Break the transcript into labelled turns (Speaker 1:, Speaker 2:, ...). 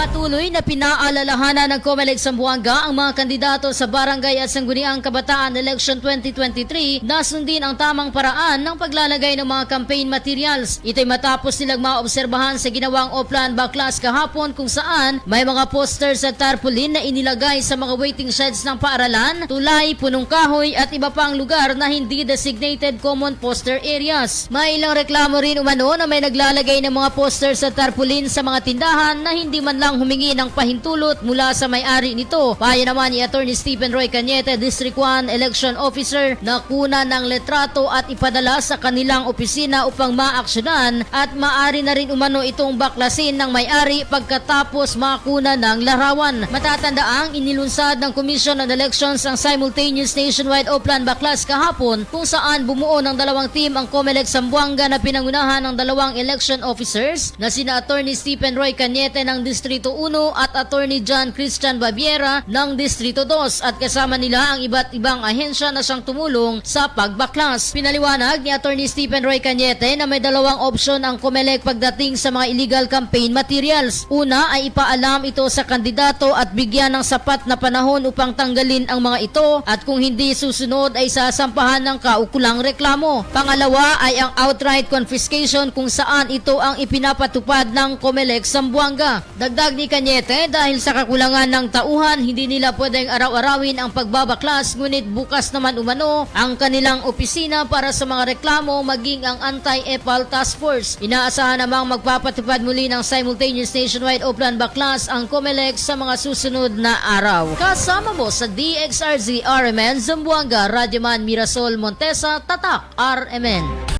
Speaker 1: Patuloy na pinaalalahanan ng COMELEC Sambuanga ang mga kandidato sa Barangay at Sangguniang Kabataan Election 2023 na sundin ang tamang paraan ng paglalagay ng mga campaign materials. Ito'y matapos nilang maobserbahan sa ginawang Oplan Baklas kahapon kung saan may mga posters at tarpaulin na inilagay sa mga waiting sheds ng paaralan, tulay, punong kahoy at iba pang lugar na hindi designated common poster areas. May ilang reklamo rin umano na may naglalagay ng mga posters at tarpaulin sa mga tindahan na hindi man lang humingi ng pahintulot mula sa may-ari nito. Payo naman ni Attorney Stephen Roy Cañete, District 1 Election Officer, na kuna ng letrato at ipadala sa kanilang opisina upang maaksyonan at maari na rin umano itong baklasin ng may-ari pagkatapos makuna ng larawan. Matatandaang inilunsad ng Commission on Elections ang simultaneous nationwide Oplan Baklas kahapon kung saan bumuo ng dalawang team ang COMELEC Sambuanga na pinangunahan ng dalawang election officers na sina Attorney Stephen Roy Cañete ng Distrito 1 at Attorney John Christian Babiera ng Distrito 2 at kasama nila ang iba't ibang ahensya na siyang tumulong sa pagbaklas. Pinaliwanag ni Attorney Stephen Roy Cañete na may dalawang opsyon ang COMELEC pagdating sa mga illegal campaign materials. Una ay ipaalam ito sa kandidato at bigyan ng sapat na panahon upang tanggalin ang mga ito at kung hindi susunod ay sasampahan ng kaukulang reklamo. Pangalawa ay ang outright confiscation kung saan ito ang ipinapatupad ng COMELEC Sambuanga. Dagdag ni Cañete dahil sa kakulangan ng tauhan hindi nila pwedeng araw-arawin ang pagbabaklas ngunit bukas naman umano ang kanilang opisina para sa mga reklamo maging ang Anti-EPAL Task Force. Inaasahan namang magpapatupad muli ng simultaneous nationwide Oplan Baklas ang COMELEC sa mga susunod na araw. Kasama mo sa DXRZ RMN Zamboanga, Radyoman Mirasol Montesa, Tatak RMN.